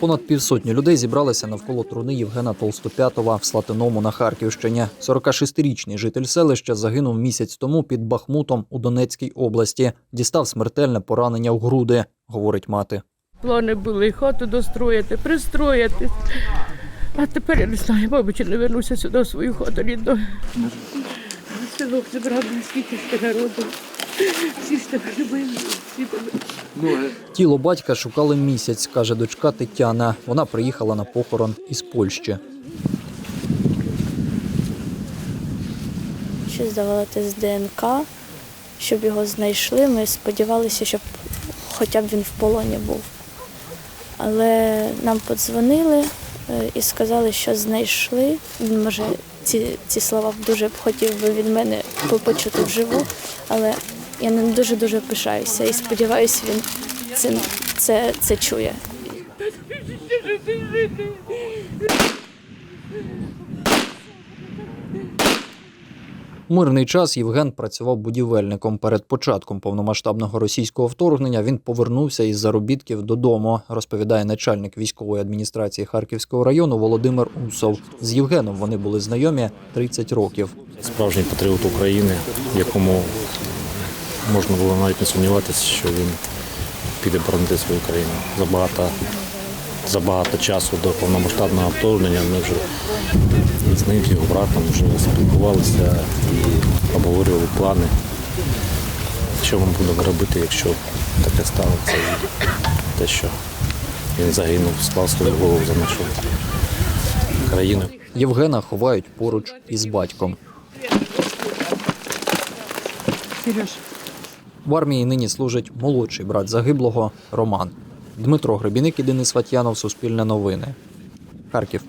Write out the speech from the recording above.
Понад півсотні людей зібралися навколо труни Євгена Толстопятова в Слатиному на Харківщині. 46-річний житель селища загинув місяць тому під Бахмутом у Донецькій області. Дістав смертельне поранення в груди, говорить мати. Плани були хату достроїти, пристроїти. А тепер я не знаю, мабуть, не вернуся сюди в свою хату рідну. Село зібрали скільки ж народу. Всі ж тебе тебе. Тіло батька шукали місяць, каже дочка Тетяна. Вона приїхала на похорон із Польщі. Ще здавали тест ДНК, щоб його знайшли. Ми сподівалися, щоб хоча б він в полоні був. Але нам подзвонили е, і сказали, що знайшли. Він може ці, ці слова дуже б хотів би від мене почути вживу, але я ним дуже дуже пишаюся і сподіваюся, він це, це, це чує. Мирний час Євген працював будівельником. Перед початком повномасштабного російського вторгнення він повернувся із заробітків додому, розповідає начальник військової адміністрації Харківського району Володимир Усов. З Євгеном вони були знайомі 30 років. справжній патріот України, якому можна було навіть не сумніватися, що він піде боронити свою країну. За багато, часу до повномасштабного вторгнення ми вже з ним, з його братом, вже спілкувалися і обговорювали плани, що ми будемо робити, якщо таке станеться. І те, що він загинув, склав свою голову за нашу країну. Євгена ховають поруч із батьком. В армії нині служить молодший брат загиблого Роман. Дмитро Гребіник і Денис Ватьянов Суспільне новини. Харків.